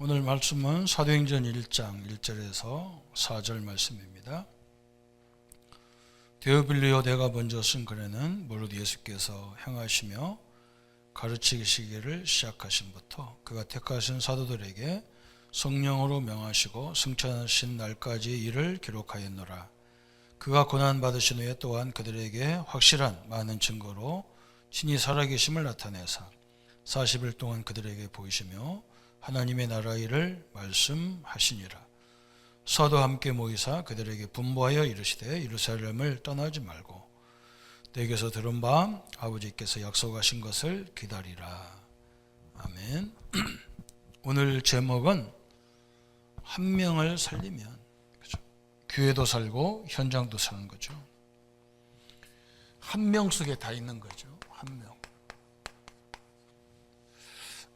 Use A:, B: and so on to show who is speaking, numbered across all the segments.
A: 오늘 말씀은 사도행전 1장 1절에서 4절 말씀입니다. 데오빌리오 내가 먼저 쓴 글에는 무릇 예수께서 행하시며 가르치시기를 시작하신부터 그가 택하신 사도들에게 성령으로 명하시고 승천하신 날까지 이를 기록하였노라. 그가 고난 받으신 후에 또한 그들에게 확실한 많은 증거로 친히 살아계심을 나타내사 40일 동안 그들에게 보이시며 하나님의 나라 일을 말씀하시니라. 서도 함께 모이사 그들에게 분부하여 이르시되 예루살렘을 떠나지 말고 내게서 들은 바 아버지께서 약속하신 것을 기다리라. 아멘. 오늘 제목은 한 명을 살리면 그죠? 교회도 살고 현장도 사는 거죠. 한 명 속에 다 있는 거죠. 한 명.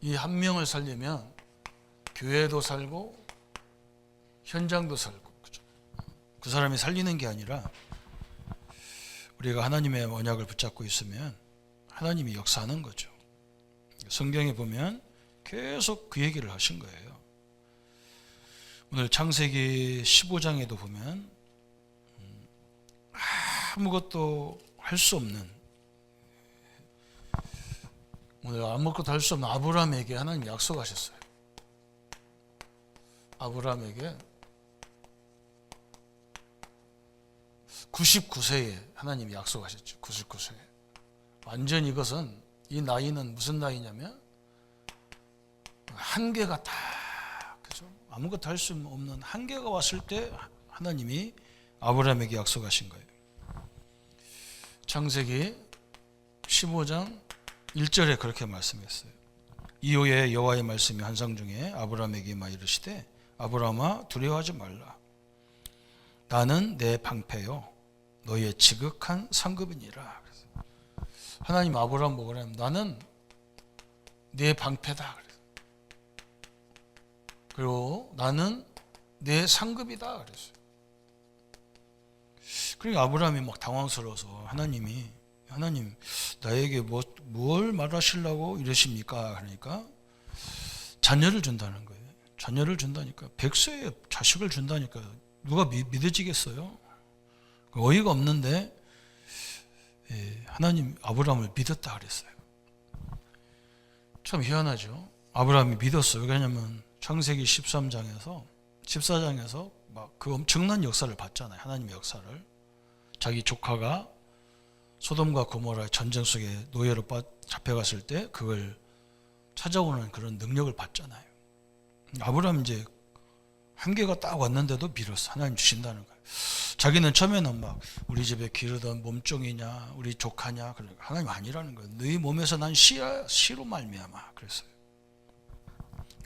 A: 이 한 명을 살리면 교회도 살고 현장도 살고 그죠? 그 사람이 살리는 게 아니라 우리가 하나님의 언약을 붙잡고 있으면 하나님이 역사하는 거죠. 성경에 보면 계속 그 얘기를 하신 거예요. 오늘 창세기 15장에도 보면 음, 아무것도 할 수 없는 오늘 아무것도 할 수 없는 아브라함에게 하나님 약속하셨어요. 아브라함에게 99세에 하나님이 약속하셨죠. 99세에. 완전 이것은 이 나이는 무슨 나이냐면 한계가 다 그죠? 아무것도 할 수 없는 한계가 왔을 때 하나님이 아브라함에게 약속하신 거예요. 창세기 15장 1절에 그렇게 말씀했어요. 이후에 여호와의 말씀이 한상 중에 아브라함에게 막 이르시되 아브라함아 두려워하지 말라. 나는 내 방패요 너의 지극한 상급이니라. 하나님 아브라함 보고 그래 나는 내 방패다. 그리고 나는 내 상급이다. 그랬어요. 그러니까 아브라함이 막 당황스러워서 하나님이 하나님 나에게 뭐, 뭘 말하시려고 이러십니까? 그러니까 자녀를 준다는 거예요. 자녀를 준다니까 백세의 자식을 준다니까 누가 미, 믿어지겠어요? 어이가 없는데 예, 하나님 아브라함을 믿었다 그랬어요. 참 희한하죠. 아브라함이 믿었어요. 왜냐하면 창세기 13장에서 14장에서 막 그 엄청난 역사를 봤잖아요. 하나님의 역사를 자기 조카가 소돔과 고모라 전쟁 속에 노예로 잡혀갔을 때 그걸 찾아오는 그런 능력을 봤잖아요. 아브라함 이제 한계가 딱 왔는데도 믿었어. 하나님 주신다는 거예요. 자기는 처음에는 막 우리 집에 기르던 몸종이냐, 우리 조카냐, 그러니까 하나님 아니라는 거예요. 너희 몸에서 난 씨야, 씨로 말미암아. 그랬어요.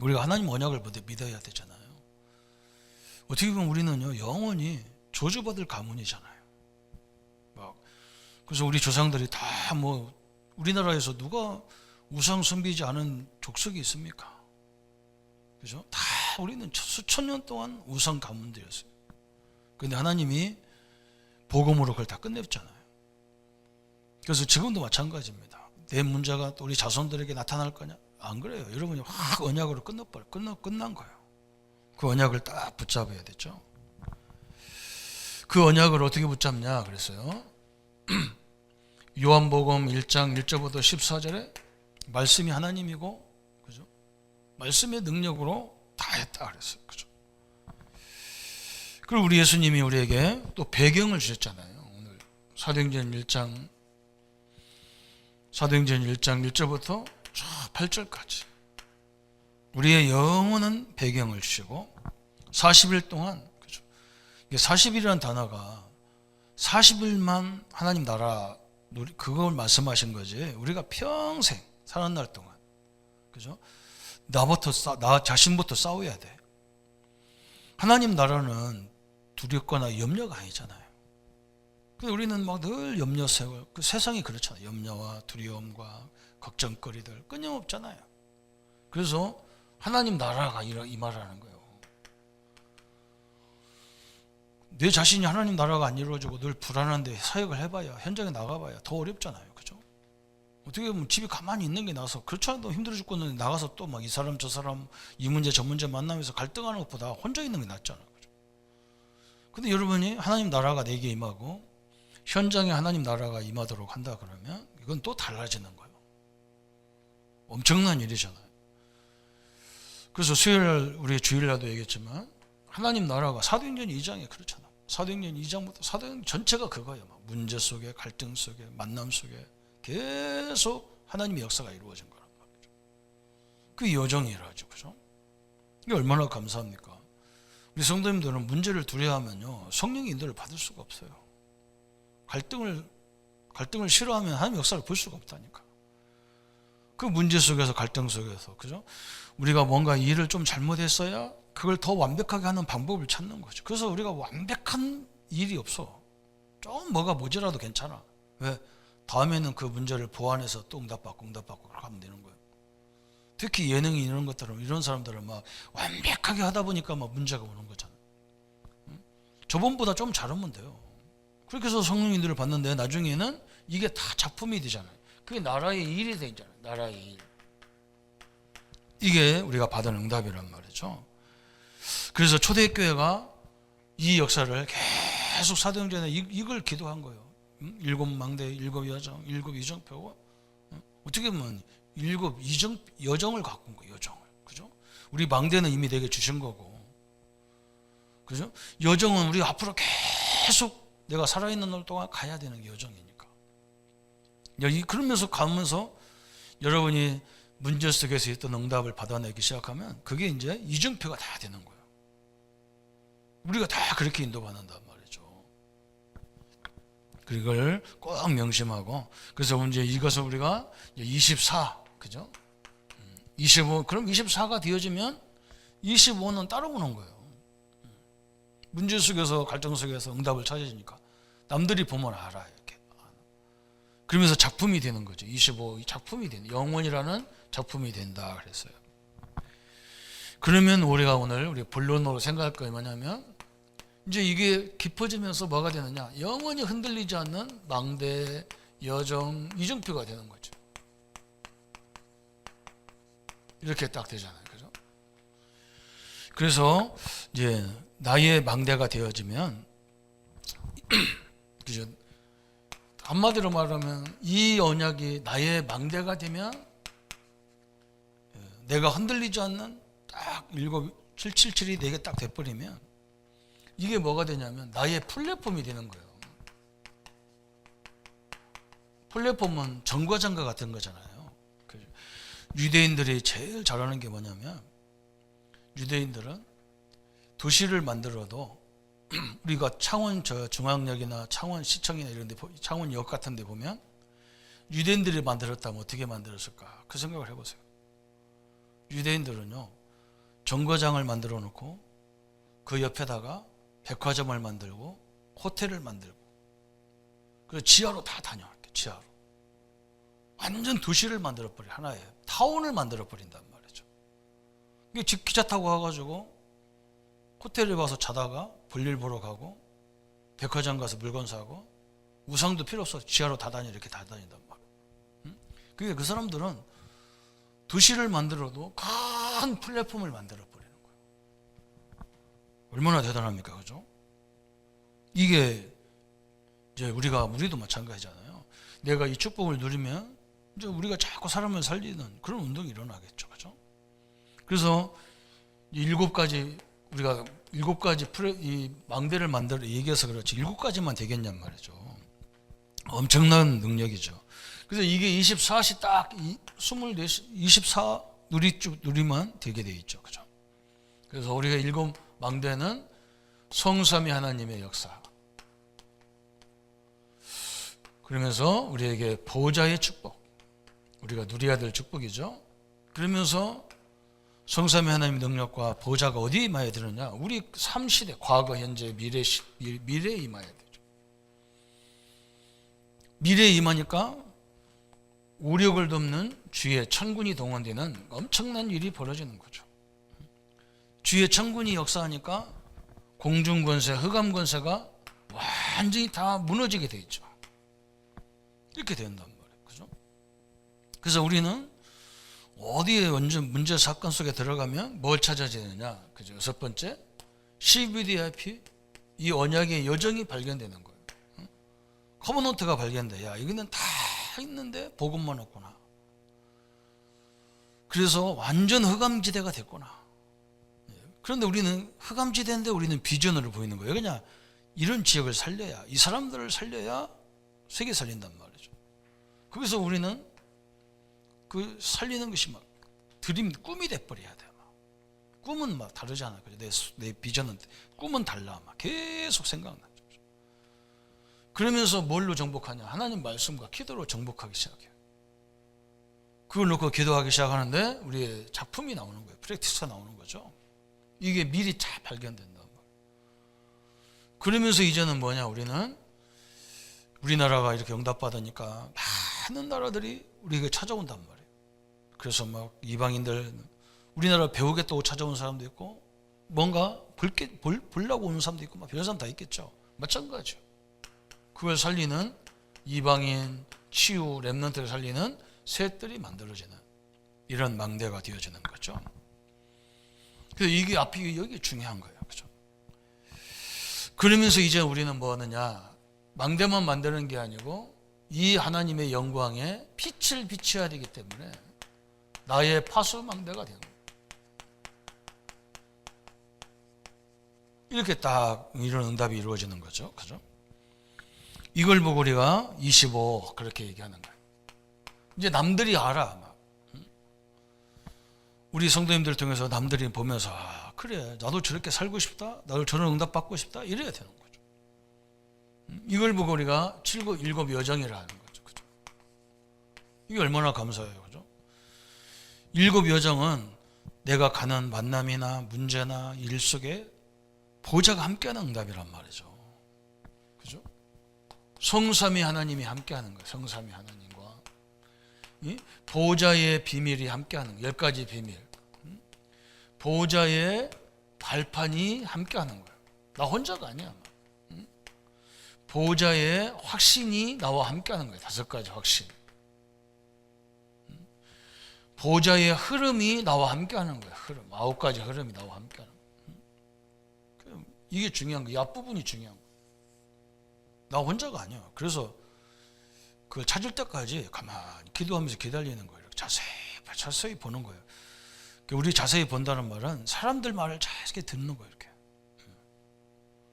A: 우리가 하나님 언약을 믿어야 되잖아요. 어떻게 보면 우리는요 영원히 저주받을 가문이잖아요. 막 그래서 우리 조상들이 다 뭐 우리나라에서 누가 우상 숭배지 않은 족속이 있습니까? 그죠? 다 우리는 수천 년 동안 우상 가문들이었어요. 근데 하나님이 복음으로 그걸 다 끝냈잖아요. 그래서 지금도 마찬가지입니다. 내 문제가 또 우리 자손들에게 나타날 거냐? 안 그래요. 여러분이 확 언약으로 끝나버려. 끝나, 끝난 거예요. 그 언약을 딱 붙잡아야 되죠. 그 언약을 어떻게 붙잡냐? 그랬어요. 요한복음 1장 1절부터 14절에 말씀이 하나님이고, 그죠? 말씀의 능력으로 다 했다 그랬어요. 그죠? 그리고 우리 예수님이 우리에게 또 배경을 주셨잖아요. 오늘 사도행전 1장 사도행전 1장 1절부터 8절까지 우리의 영원한 배경을 주시고 40일 동안 그죠? 40일이라는 단어가 40일만 하나님 나라 그걸 말씀하신 거지. 우리가 평생 사는 날 동안 그죠? 나부터 싸, 나 자신부터 싸워야 돼. 하나님 나라는 두렵거나 염려가 아니잖아요. 근데 우리는 막 늘 염려 세월. 그 세상이 그렇잖아요. 염려와 두려움과 걱정거리들 끊임없잖아요. 그래서 하나님 나라가 이 말하는 거예요. 내 자신이 하나님 나라가 안 이루어지고 늘 불안한데 사역을 해봐야 현장에 나가봐야 더 어렵잖아요. 그죠? 어떻게 보면 집에 가만히 있는 게 나아서 그렇지 힘들어 죽겠는데 나가서 또 막 이 사람 저 사람 이 문제 저 문제 만나면서 갈등하는 것보다 혼자 있는 게 낫잖아요. 그죠? 근데 여러분이 하나님 나라가 내게 임하고 현장에 하나님 나라가 임하도록 한다 그러면 이건 또 달라지는 거예요. 엄청난 일이잖아요. 그래서 수요일 우리 주일날도 얘기했지만 하나님 나라가 사도행전 2장에 그렇잖아. 사도행전 2장부터 사도행 전체가 그거예요. 막 문제 속에 갈등 속에 만남 속에 계속 하나님의 역사가 이루어진 거란 말이죠. 그 여정이라죠. 그죠? 이게 얼마나 감사합니까? 우리 성도님들은 문제를 두려워하면요. 성령의 인도를 받을 수가 없어요. 갈등을 갈등을 싫어하면 하나님의 역사를 볼 수가 없다니까. 그 문제 속에서 갈등 속에서 그죠? 우리가 뭔가 일을 좀 잘못했어야 그걸 더 완벽하게 하는 방법을 찾는 거죠. 그래서 우리가 완벽한 일이 없어. 좀 뭐가 모자라도 괜찮아. 왜? 다음에는 그 문제를 보완해서 또 응답받고 응답받고 그렇게 하면 되는 거예요. 특히 예능이 이런 것들은 이런 사람들은 막 완벽하게 하다 보니까 막 문제가 오는 거잖아. 응? 저번보다 좀 잘하면 돼요. 그렇게 해서 성령님들을 봤는데 나중에는 이게 다 작품이 되잖아요. 그게 나라의 일이 되잖아요. 나라의 일. 이게 우리가 받은 응답이란 말이죠. 그래서 초대교회가 이 역사를 계속 사도행전에 이- 이걸 기도한 거예요. 응? 일곱 망대, 일곱 여정, 일곱 이정표고 응? 어떻게 보면 일곱 이정 여정을 갖고 온 거예요. 여정을 그죠? 우리 망대는 이미 내게 주신 거고, 그죠? 여정은 우리 앞으로 계속 내가 살아있는 날 동안 가야 되는 게 여정이니까. 그러면서 가면서 여러분이 문제 속에서 있던 응답을 받아내기 시작하면 그게 이제 이정표가 다 되는 거예요. 우리가 다 그렇게 인도받는단 말이죠. 그걸 꼭 명심하고 그래서 이제 이것을 우리가 24 그죠? 25 그럼 24가 되어지면 25는 따라오는 거예요. 문제 속에서 갈등 속에서 응답을 찾아주니까 남들이 보면 알아요. 이렇게. 그러면서 작품이 되는 거죠. 25 작품이 되는 영원이라는 작품이 된다 그랬어요. 그러면 우리가 오늘 우리 본론으로 생각할 거 뭐냐면 이제 이게 깊어지면서 뭐가 되느냐? 영원히 흔들리지 않는 망대, 여정, 이정표가 되는 거죠. 이렇게 딱 되잖아요. 그죠? 그래서 이제 나의 망대가 되어지면 그죠? 한마디로 말하면 이 언약이 나의 망대가 되면 예, 내가 흔들리지 않는 딱 일곱 777이 내게 딱 돼버리면 이게 뭐가 되냐면 나의 플랫폼이 되는 거예요. 플랫폼은 정과장과 같은 거잖아요. 그 유대인들이 제일 잘하는 게 뭐냐면 유대인들은 도시를 만들어도 우리가 창원 저 중앙역이나 창원 시청이나 이런 데 보- 창원역 같은 데 보면 유대인들이 만들었다면 어떻게 만들었을까? 그 생각을 해 보세요. 유대인들은요 정거장을 만들어 놓고 그 옆에다가 백화점을 만들고 호텔을 만들고 그 지하로 다 다녀 이렇게 지하로 완전 도시를 만들어 버려 하나의 타운을 만들어 버린단 말이죠. 이게 집 기차 타고 가가지고 호텔에 가서 자다가 볼일 보러 가고 백화점 가서 물건 사고 우상도 필요 없어 지하로 다 다니 이렇게 다 다닌단 말이에요. 응? 그게 그 사람들은 도시를 만들어도 큰 플랫폼을 만들어. 얼마나 대단합니까, 그죠? 이게 이제 우리가 우리도 마찬가지잖아요. 내가 이 축복을 누리면 이제 우리가 자꾸 사람을 살리는 그런 운동이 일어나겠죠, 그죠? 그래서 이 일곱 가지 우리가 일곱 가지 이 망대를 만들어 얘기해서 그렇지 일곱 가지만 되겠냔 말이죠. 엄청난 능력이죠. 그래서 이게 24시 딱 24시 24 누리 쭉 누리만 되게 돼 있죠. 그죠? 그래서 우리가 일곱 망대는 성삼위 하나님의 역사. 그러면서 우리에게 보호자의 축복. 우리가 누려야 될 축복이죠. 그러면서 성삼위 하나님의 능력과 보호자가 어디에 임하여 드느냐? 우리 삶 시대, 과거, 현재, 미래 미래에 임하여 되죠. 미래에 임하니까 우력을 돕는 주의 천군이 동원되는 엄청난 일이 벌어지는 거죠. 주의 천군이 역사하니까 공중 권세, 흑암 권세가 완전히 다 무너지게 돼 있죠. 이렇게 된단 말이에요. 그죠? 그래서 우리는 어디에 문제, 문제 사건 속에 들어가면 뭘 찾아야 되느냐? 그죠? 여섯 번째, CVDIP 이 언약의 여정이 발견되는 거예요. 응? 커버노트가 발견돼. 야, 이거는 다 있는데 복음만 없구나. 그래서 완전 흑암지대가 됐구나. 예. 그런데 우리는 흑암지대인데 우리는 비전으로 보이는 거예요. 그냥 이런 지역을 살려야 이 사람들을 살려야 세계 살린단 말이죠. 거기서 우리는 그 살리는 것이 막 드림 꿈이 돼 버려야 돼. 막. 꿈은 막 다르잖아. 내, 수- 내 비전은 꿈은 달라. 막 계속 생각나. 그러면서 뭘로 정복하냐? 하나님 말씀과 기도로 정복하기 시작해요. 그걸 놓고 기도하기 시작하는데 우리의 작품이 나오는 거예요. 프랙티스가 나오는 거죠. 이게 미리 잘 말이에요. 그러면서 이제는 뭐냐? 우리는 우리나라가 이렇게 응답받으니까 많은 나라들이 우리에게 찾아온단 말이에요. 그래서 막 이방인들 우리나라 배우겠다고 찾아온 사람도 있고 뭔가 볼게, 볼, 보려고 오는 사람도 있고 막 별런 사람 다 있겠죠. 마찬가지죠. 그걸 살리는 이방인 치유 랩런트를 살리는 셋들이 만들어지는 이런 망대가 되어지는 거죠. 그래서 이게 앞이 여기 중요한 거예요. 그죠? 그러면서 이제 우리는 뭐 하느냐? 망대만 만드는 게 아니고 이 하나님의 영광에 빛을 비춰야 되기 때문에 나의 파수 망대가 되는. 이렇게 딱 이런 응답이 이루어지는 거죠. 그죠? 이걸 보고 우리가 25 그렇게 얘기하는 거예요. 이제 남들이 알아. 우리 성도님들 통해서 남들이 보면서 아, 그래 나도 저렇게 살고 싶다. 나도 저런 응답 받고 싶다. 이래야 되는 거죠. 응? 이걸 보고 우리가 칠곱 일곱 여정이라 하는 거죠. 그죠? 이게 얼마나 감사해요. 그죠? 일곱 여정은 내가 가는 만남이나 문제나 일 속에 보좌가 함께하는 응답이란 말이죠. 그죠? 성삼위 하나님이 함께하는 거예요. 성삼위 하나님과 이 보좌의 비밀이 함께하는 열 가지 비밀. 음? 보좌의 발판이 함께하는 거예요. 나 혼자가 아니야. 음? 보좌의 확신이 나와 함께하는 거예요. 다섯 가지 확신. 음? 보좌의 흐름이 나와 함께하는 거예요. 흐름 아홉 가지 흐름이 나와 함께하는 거예요. 음? 이게 중요한 거예요. 앞부분이 중요한 거예요. 나 혼자가 아니야. 그래서 그걸 찾을 때까지 가만히 기도하면서 기다리는 거예요. 자세히 자세히 보는 거예요. 우리 자세히 본다는 말은 사람들 말을 자세히 듣는 거예요. 이렇게.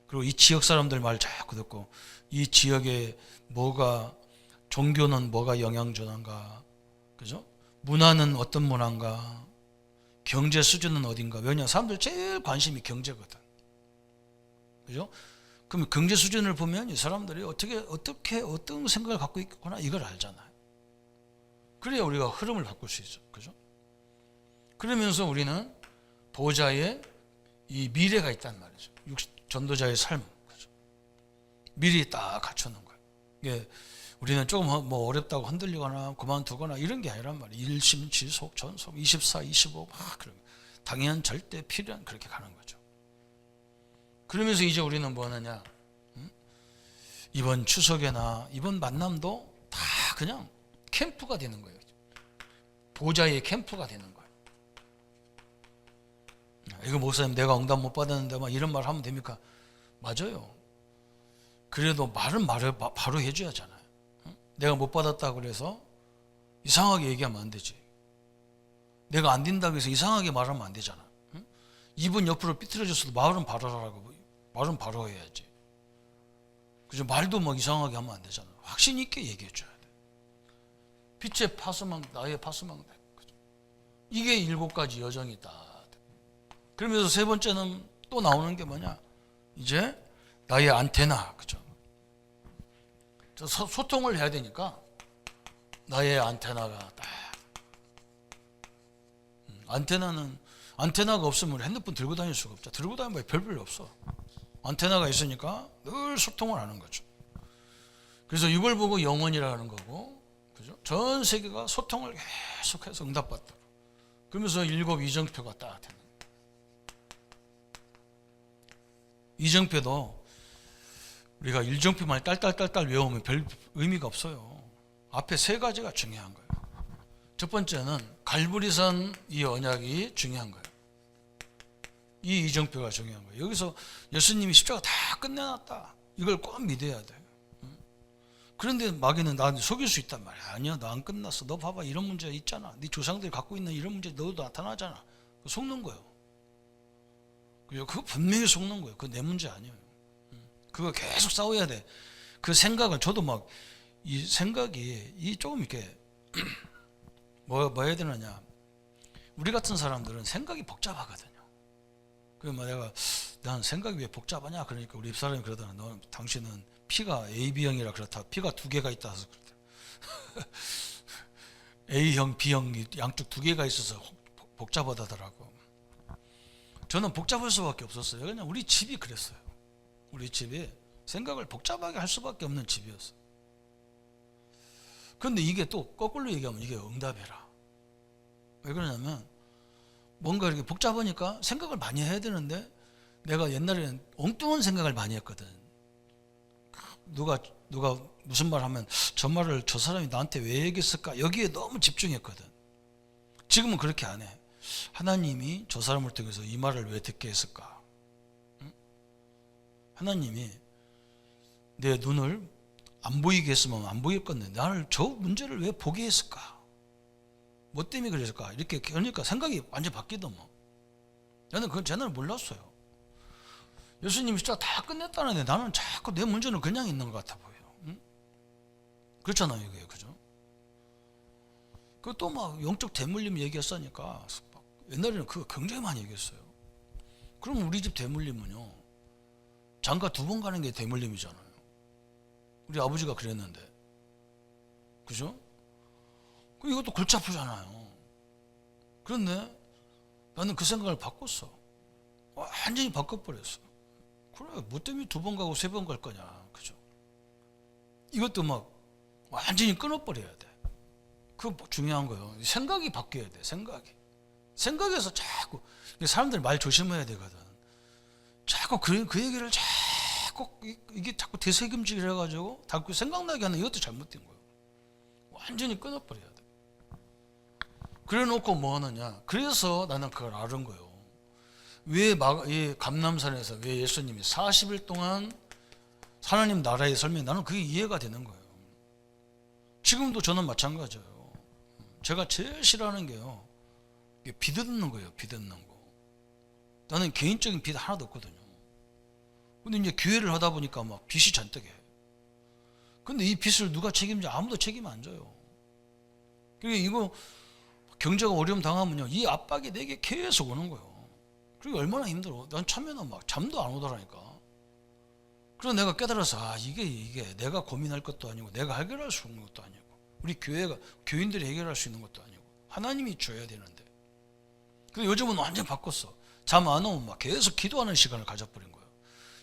A: 그리고 이 지역 사람들 말 자꾸 듣고 이 지역에 뭐가 종교는 뭐가 영향 주는가, 그죠? 문화는 어떤 문화인가, 경제 수준은 어딘가. 왜냐 사람들 제일 관심이 경제거든. 그죠? 그럼 경제 수준을 보면 이 사람들이 어떻게 어떻게 어떤 생각을 갖고 있구나 이걸 알잖아요. 그래야 우리가 흐름을 바꿀 수 있어. 그죠? 그러면서 우리는 보좌에 이 미래가 있단 말이죠. 육- 전도자의 삶. 그죠? 미리 딱 갖추는 거예요. 이게 우리는 조금 어- 뭐 어렵다고 흔들리거나 그만두거나 이런 게 아니란 말이에요. 일심, 지속, 전속, 24, 25, 막 그런 거. 당연, 절대, 필연 그렇게 가는 거죠. 그러면서 이제 우리는 뭐 하느냐? 음? 이번 추석에나 이번 만남도 다 그냥 캠프가 되는 거예요. 보좌의 캠프가 되는 거예요. 이거 목사님 내가 응답 못 받았는데 막 이런 말 하면 됩니까? 맞아요. 그래도 말은 말을 바- 바로 해줘야 하잖아요. 응? 내가 못 받았다 그래서 이상하게 얘기하면 안 되지. 내가 안 된다고 해서 이상하게 말하면 안 되잖아. 응? 입은 옆으로 삐뚤어졌어도 말은 바로 하라고 말은 바로 해야지. 그죠? 말도 막 이상하게 하면 안 되잖아. 확신 있게 얘기해 줘야 돼. 빛의 파수망, 나의 파수망. 그죠? 이게 일곱 가지 여정이다. 그러면서 세 번째는 또 나오는 게 뭐냐? 이제 나의 안테나, 그죠? 소통을 해야 되니까 나의 안테나가 딱. 음, 안테나는 안테나가 없으면 핸드폰 들고 다닐 수가 없죠. 들고 다니면 별별 없어. 안테나가 있으니까 늘 소통을 하는 거죠. 그래서 이걸 보고 영원이라는 거고, 그죠? 전 세계가 소통을 계속해서 응답받다. 그러면서 일곱 이정표가 딱 되는. 이정표도 우리가 일정표만 딸딸딸딸 외우면 별 의미가 없어요. 앞에 세 가지가 중요한 거예요. 첫 번째는 갈보리산 이 언약이 중요한 거예요. 이 이정표가 중요한 거예요. 여기서 예수님이 십자가 다 끝내놨다. 이걸 꼭 믿어야 돼. 응? 그런데 마귀는 나한테 속일 수 있단 말이야. 아니야, 너안 끝났어. 너 봐봐, 이런 문제 있잖아. 네 조상들이 갖고 있는 이런 문제 너도 나타나잖아. 속는 거예요. 그거 분명히 속는 거예요. 그거 내 문제 아니에요. 응? 그거 계속 싸워야 돼. 그 생각을 저도 막 이 생각이 이 조금 이렇게 뭐, 뭐 해야 되느냐. 우리 같은 사람들은 생각이 복잡하거든요. 그래서 막 내가 난 생각이 왜 복잡하냐 그러니까 우리 집사람이 그러더라. 너 당신은 피가 AB형이라 그렇다. 피가 두 개가 있다. A형, B형 양쪽 두 개가 있어서 혹- 복잡하다더라고. 저는 복잡할 수밖에 없었어요. 그냥 우리 집이 그랬어요. 우리 집이 생각을 복잡하게 할 수밖에 없는 집이었어요. 근데 이게 또 거꾸로 얘기하면 이게 응답이라. 왜 그러냐면 뭔가 이렇게 복잡하니까 생각을 많이 해야 되는데 내가 옛날에는 엉뚱한 생각을 많이 했거든. 누가 누가 무슨 말 하면 저 말을 저 사람이 나한테 왜 얘기했을까? 여기에 너무 집중했거든. 지금은 그렇게 안 해. 하나님이 저 사람을 통해서 이 말을 왜 듣게 했을까? 응? 하나님이 내 눈을 안 보이게 했으면 안 보일 건데 나를 저 문제를 왜 보게 했을까? 뭐 때문에 그랬을까? 이렇게 그러니까 생각이 완전 바뀌더만. 나는 그건 제날 몰랐어요. 예수님이 진짜 다 끝냈다는데 나는 자꾸 내 문제는 그냥 있는 것 같아 보여요. 응? 그렇잖아요, 이게 그죠? 그 또 막 영적 대물림 얘기했으니까 막 옛날에는 그거 굉장히 많이 얘기했어요. 그럼 우리 집 대물림은요, 장가 두 번 가는 게 대물림이잖아요. 우리 아버지가 그랬는데, 그죠? 그 이것도 골치 아프잖아요. 그런데 나는 그 생각을 바꿨어. 완전히 바꿔버렸어. 그래, 뭐 때문에 두 번 가고 세 번 갈 거냐. 그죠? 이것도 막 완전히 끊어버려야 돼. 그거 중요한 거예요. 생각이 바뀌어야 돼, 생각이. 생각에서 자꾸, 사람들 말 조심해야 되거든. 자꾸 그, 그 얘기를 자꾸, 이- 이게 자꾸 되새김질 해가지고, 자꾸 생각나게 하는 이것도 잘못된 거예요. 완전히 끊어버려야 돼. 그래 놓고 뭐 하느냐. 그래서 나는 그걸 알은 거예요. 왜 마, 이 감남산에서 왜 예수님이 40일 동안 하나님 나라에 설명 나는 그게 이해가 되는 거예요. 지금도 저는 마찬가지예요. 제가 제일 싫어하는 게요. 비듣는 거예요. 비듣는 거. 나는 개인적인 빚 하나도 없거든요. 근데 이제 교회를 하다 보니까 막 빚이 잔뜩 해. 근데 이 빚을 누가 책임져? 아무도 책임 안 져요. 그리고 이거 경제가 어려움 당하면요. 이 압박이 내게 계속 오는 거예요. 그리고 얼마나 힘들어. 난 처음에는 막 잠도 안 오더라니까. 그래서 내가 깨달아서 아 이게 이게 내가 고민할 것도 아니고 내가 해결할 수 있는 것도 아니고 우리 교회가 교인들이 해결할 수 있는 것도 아니고 하나님이 줘야 되는데. 그 요즘은 완전 바꿨어. 잠 안 오면 막 계속 기도하는 시간을 가져버린 거예요.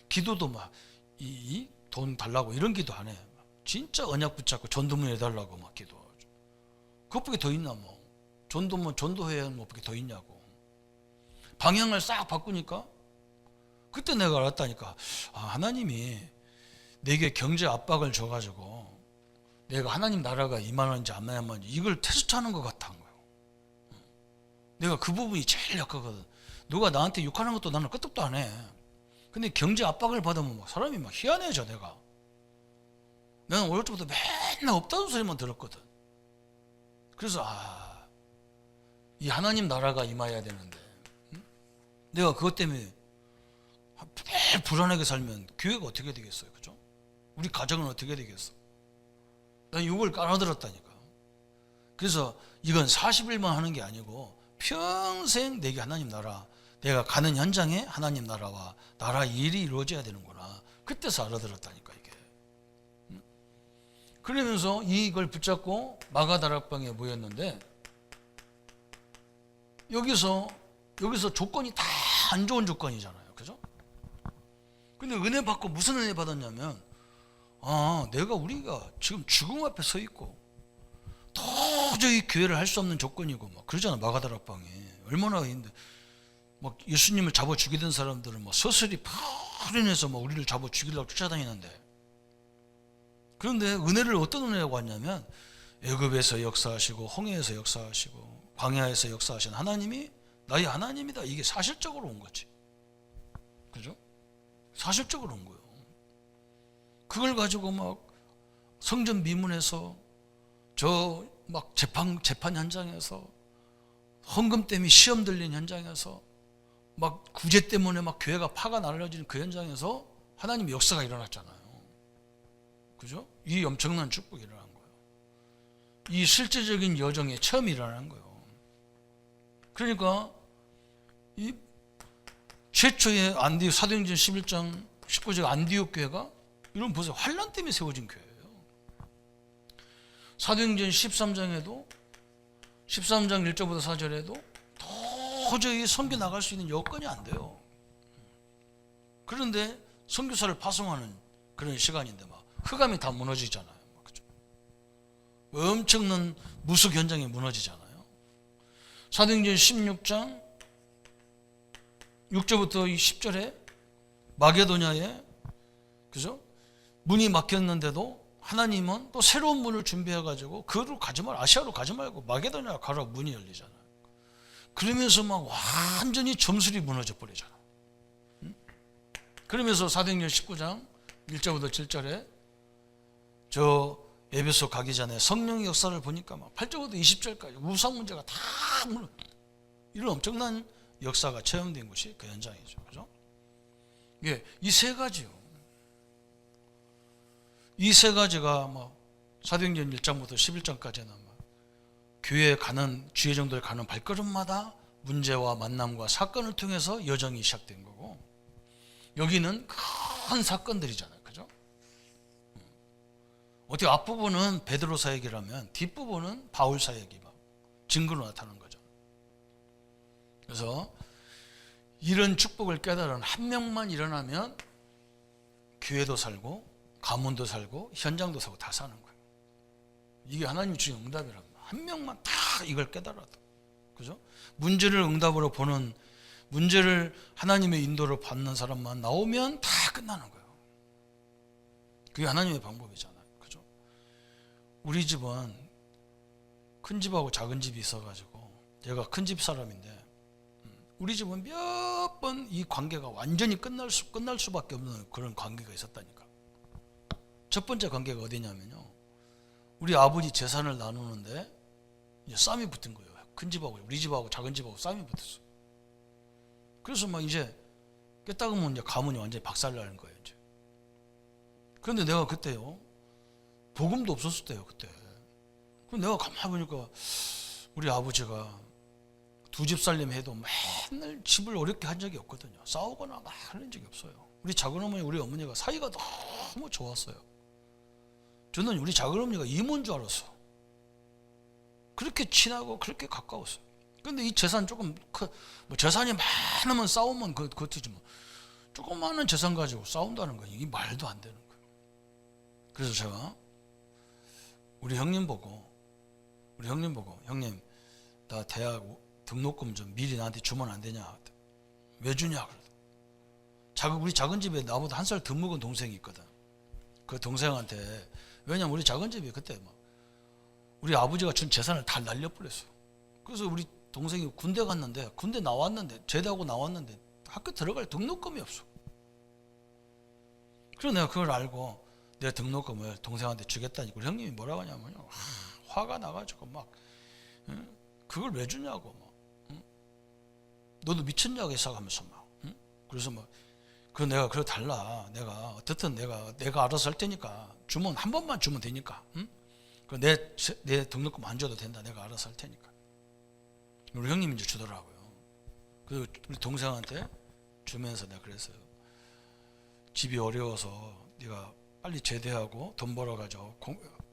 A: 기도도 막 이 돈 달라고 이런 기도 안 해. 진짜 언약 붙잡고 전도문 해달라고 막 기도하죠. 그것밖에 더 있나 뭐. 전도문 전도해야 것밖에 더 있냐고. 방향을 싹 바꾸니까 그때 내가 알았다니까. 아, 하나님이 내게 경제 압박을 줘가지고 내가 하나님 나라가 임하는지 안 임하는지 이걸 테스트하는 것 거예요. 내가 그 부분이 제일 약하거든. 누가 나한테 욕하는 것도 나는 끄떡도 안 해. 근데 경제 압박을 받으면 막 사람이 막 희한해져 내가. 나는 어릴 때부터 맨날 없다는 소리만 들었거든. 그래서 아, 이 하나님 나라가 임해야 되는데 응? 내가 그것 때문에 매일 불안하게 살면 교회가 어떻게 되겠어요, 그죠? 우리 가정은 어떻게 되겠어? 난 욕을 깔아들었다니까. 그래서 이건 40일만 하는 게 아니고 평생 내게 하나님 나라, 내가 가는 현장에 하나님 나라와 나라 일이 이루어져야 되는구나. 그때서 알아들었다니까 이게. 응? 그러면서 이걸 붙잡고 마가다락방에 모였는데 여기서 여기서 조건이 다 안 좋은 조건이잖아요. 그죠? 근데 은혜 받고 무슨 은혜 받았냐면 아, 내가 우리가 지금 죽음 앞에 서 있고 도저히 교회를 할 수 없는 조건이고 막 그러잖아 마가다락방에 얼마나 힘들 막 예수님을 잡아 죽이던 사람들은 막 서슬이 풀인해서 막 우리를 잡아 죽이려고 쫓아다니는데 그런데 은혜를 어떤 은혜라고 하냐면 애굽에서 역사하시고 홍해에서 역사하시고 광야에서 역사하신 하나님이 나의 하나님이다. 이게 사실적으로 온 거지. 그죠? 사실적으로 온 거예요. 그걸 가지고 막 성전 미문에서 저 막 재판 재판 현장에서 헌금 때문에 시험 들린 현장에서 막 구제 때문에 막 교회가 파가 날려지는 그 현장에서 하나님의 역사가 일어났잖아요. 그죠? 이 엄청난 축복이 일어난 거예요. 이 실제적인 여정의 처음이 일어난 거예요. 그러니까 이 최초의 안디옥 사도행전 11장 19절 안디옥 교회가 이런 보세요. 환란 때문에 세워진 교회예요. 사도행전 13장에도 13장 1절부터 4절에도 도저히 선교 나갈 수 있는 여건이 안 돼요. 그런데 선교사를 파송하는 그런 시간인데 막 흑암이 다 무너지잖아요. 막 그죠? 엄청난 무속 현장이 무너지잖아요. 사도행전 16장 6절부터 10절에 마게도냐에 그죠? 문이 막혔는데도 하나님은 또 새로운 문을 준비해 가지고 그로 가지 말 아시아로 가지 말고 마게도냐 가라 문이 열리잖아요. 그러면서 막 완전히 점술이 무너져 버리잖아. 응? 그러면서 사도행전 19장 1절부터 7절에 저 에베소 가기 전에 성령의 역사를 보니까 막 8절부터 20절까지 우상 문제가 다 무너 이런 엄청난 역사가 체험된 곳이 그 현장이죠. 그죠? 예, 이 세 가지요. 이 세 가지가 뭐 사도행전 1장부터 11장까지는 뭐 교회에 가는 주의 정도에 가는 발걸음마다 문제와 만남과 사건을 통해서 여정이 시작된 거고 여기는 큰 사건들이잖아요. 그죠? 어떻게 앞부분은 베드로 사역이라면 뒷부분은 바울 사역이 막 증거로 나타나는 거죠. 그래서 이런 축복을 깨달은 한 명만 일어나면 교회도 살고 가문도 살고 현장도 살고 다 사는 거예요. 이게 하나님 주신 응답이라고. 한 명만 다 이걸 깨달아도. 그죠? 문제를 응답으로 보는 문제를 하나님의 인도를 받는 사람만 나오면 다 끝나는 거예요. 그게 하나님의 방법이잖아요. 그죠? 우리 집은 큰 집하고 작은 집이 있어가지고 제가 큰 집 사람인데 음, 우리 집은 몇 번 이 관계가 완전히 끝날 수 끝날 수밖에 없는 그런 관계가 있었다니까. 첫 번째 관계가 어디냐면요. 우리 아버지 재산을 나누는데 이제 싸움이 붙은 거예요. 큰 집하고 우리 집하고 작은 집하고 싸움이 붙었어. 그래서 막 이제 깨딱하면 이제 가문이 완전히 박살나는 거예요. 이제. 그런데 내가 그때요 복음도 없었을 때요 그때. 그 내가 가만히 보니까 우리 아버지가 두 집 살림 해도 맨날 집을 어렵게 한 적이 없거든요. 싸우거나 막 하는 적이 없어요. 우리 작은 어머니, 우리 어머니가 사이가 너무 좋았어요. 저는 우리 작은 어머니가 이모인 줄 알았어. 그렇게 친하고 그렇게 가까웠어요. 근데 이 재산 조금 크, 뭐 재산이 많으면 싸우면 그 그렇지 뭐 조그마한 재산 가지고 싸운다는 거 이게 말도 안 되는 거예요. 그래서 제가 우리 형님 보고 우리 형님 보고 형님 나 대학 등록금 좀 미리 나한테 주면 안 되냐? 왜 주냐? 작은 우리 작은 집에 나보다 한 살 더 먹은 동생이 있거든. 그 동생한테 왜냐면 우리 작은 집이 그때 막 우리 아버지가 준 재산을 다 날려버렸어. 그래서 우리 동생이 군대 갔는데 군대 나왔는데 제대하고 나왔는데 학교 들어갈 등록금이 없어. 그래서 내가 그걸 알고 내 등록금을 동생한테 주겠다니까 형님이 뭐라고 하냐면요. 하, 화가 나가지고 막 응? 그걸 왜 주냐고 막 응? 너도 미쳤냐고 해석하면서 막 응? 그래서 막 그 내가 그래 달라 내가 어떻든 내가 내가 알아서 할 테니까 주면 한 번만 주면 되니까 응? 내, 내 등록금 안 줘도 된다. 내가 알아서 할 테니까. 우리 형님이 이제 주더라고요. 그리고 우리 동생한테 주면서 내가 그랬어요. 집이 어려워서 네가 빨리 제대하고 돈 벌어가지고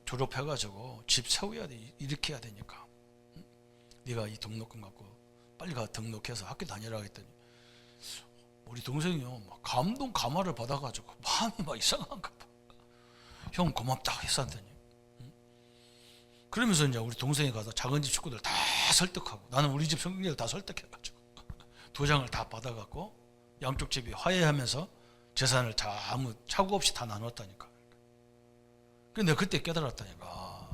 A: 졸업해가지고 집 세워야 돼. 이렇게 해야 되니까. 응? 네가 이 등록금 갖고 빨리 가 등록해서 학교 다니라 했더니 우리 동생이요. 막 감동 감화를 받아가지고 마음이 막 이상한가 봐. 형 고맙다 했었더니 그러면서 이제 우리 동생이 가서 작은 집 식구들 다 설득하고 나는 우리 집 성경을 다 설득해가지고 도장을 다 받아갖고 양쪽 집이 화해하면서 재산을 다 아무 착오 없이 다 나눴다니까. 근데 그때 깨달았다니까.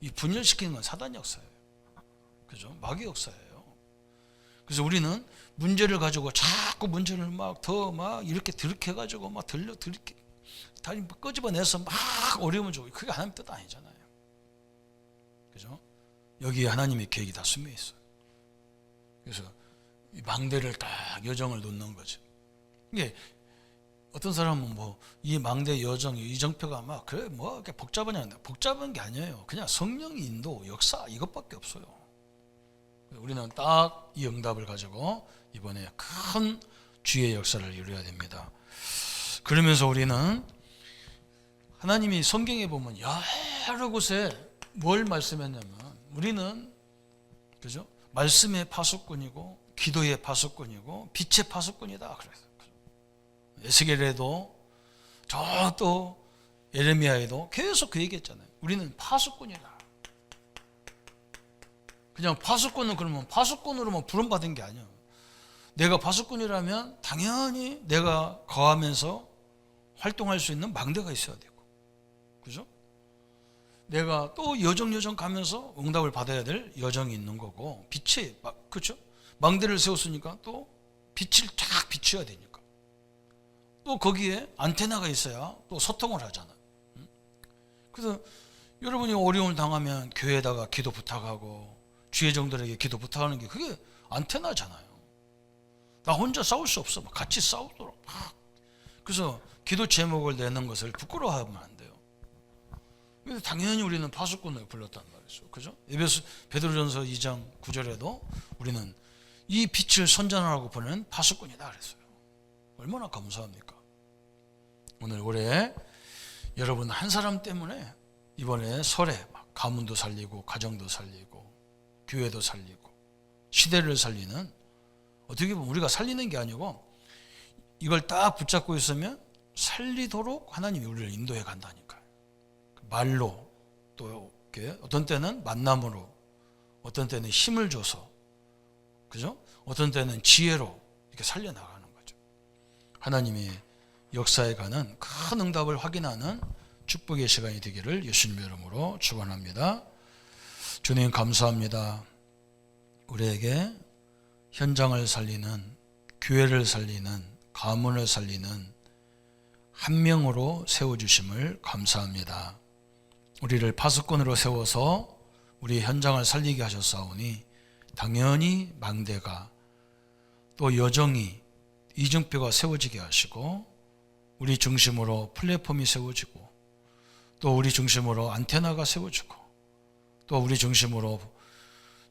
A: 이 분열시키는 건 사단 역사예요. 그죠? 마귀 역사예요. 그래서 우리는 문제를 가지고 자꾸 문제를 막 더막 이렇게 들게 가지고 막 들려 들게 다리 끄집어내서 막 어려움을 주고 그게 하나님 뜻 아니잖아요. 그죠? 여기에 하나님의 계획이 다 숨겨 있어요. 그래서 이 망대를 딱 여정을 놓는 거죠. 이게 어떤 사람은 뭐 이 망대 여정 이정표가 막 그래 뭐 이렇게 복잡하냐 복잡한 게 아니에요. 그냥 성령 인도 역사 이것밖에 없어요. 우리는 딱 이 응답을 가지고 이번에 큰 주의 역사를 이루어야 됩니다. 그러면서 우리는 하나님이 성경에 보면 여러 곳에 뭘 말씀했냐면 우리는 그죠? 말씀의 파수꾼이고 기도의 파수꾼이고 빛의 파수꾼이다 그래서 에스겔에도 저또 예레미야에도 계속 그 얘기했잖아요. 우리는 파수꾼이다. 그냥 파수꾼은 그러면 파수꾼으로만 부름받은 게 아니야. 내가 파수꾼이라면 당연히 내가 거하면서 활동할 수 있는 망대가 있어야 되고, 그죠? 내가 또 여정 여정 가면서 응답을 받아야 될 여정이 있는 거고, 빛이 그렇죠? 망대를 세웠으니까 또 빛을 쫙 비춰야 되니까. 또 거기에 안테나가 있어야 또 소통을 하잖아. 응? 그래서 여러분이 어려움을 당하면 교회에다가 기도 부탁하고 주의 종들에게 기도 부탁하는 게 그게 안테나잖아요. 나 혼자 싸울 수 없어. 막 같이 싸우도록. 막. 그래서 기도 제목을 내는 것을 부끄러워하면 안 돼요. 그래서 당연히 우리는 파수꾼을 불렀단 말이죠. 그죠? 에베소 베드로전서 2장 9절에도 우리는 이 빛을 선전하라고 보내는 파수꾼이다 그랬어요. 얼마나 감사합니까? 오늘 올해 여러분 한 사람 때문에 이번에 설에 막 가문도 살리고 가정도 살리고 교회도 살리고 시대를 살리는 어떻게 보면 우리가 살리는 게 아니고 이걸 딱 붙잡고 있으면 살리도록 하나님이 우리를 인도해 간다니까요. 말로 또 이렇게 어떤 때는 만남으로 어떤 때는 힘을 줘서 그죠? 어떤 때는 지혜로 이렇게 살려 나가는 거죠. 하나님이 역사에 가는 큰 응답을 확인하는 축복의 시간이 되기를 예수님 이름으로 축원합니다. 주님 감사합니다. 우리에게 현장을 살리는 교회를 살리는 가문을 살리는 한 명으로 세워 주심을 감사합니다. 우리를 파수꾼으로 세워서 우리 현장을 살리게 하셨사오니 당연히 망대가 또 여정이 이정표가 세워지게 하시고 우리 중심으로 플랫폼이 세워지고 또 우리 중심으로 안테나가 세워지고 또 우리 중심으로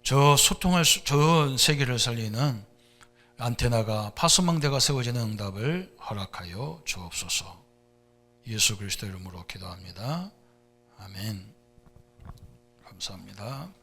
A: 저 소통할 수, 전 세계를 살리는 안테나가 파수망대가 세워지는 응답을 허락하여 주옵소서. 예수 그리스도 이름으로 기도합니다. 아멘. 감사합니다.